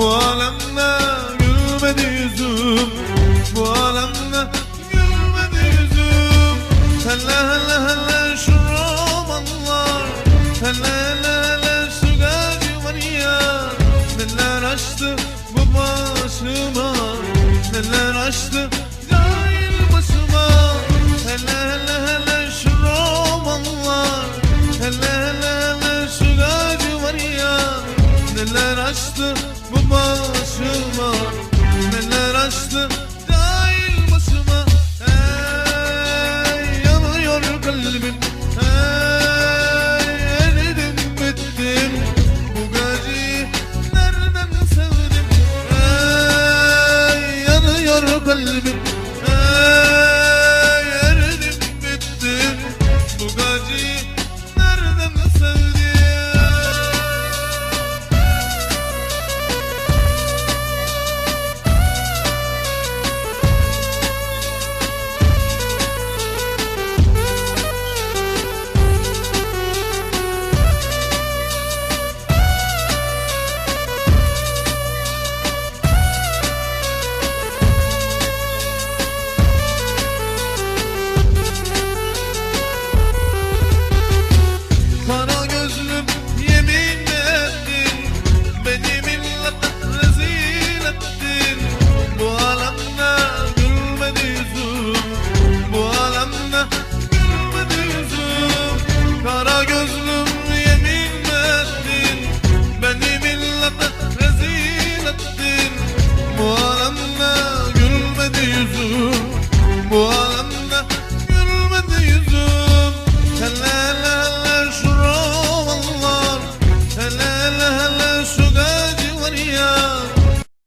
alemde gülmedi yüzüm Bu alemde gülmedi yüzüm Hele hele hele şu romanlar Hele hele hele şu gacı var ya Neler açtı bu başıma Neler açtı cahil başıma Hele hele hele şu romanlar Hele hele hele şu gacı var ya Neler açtı bu başıma Neler açtı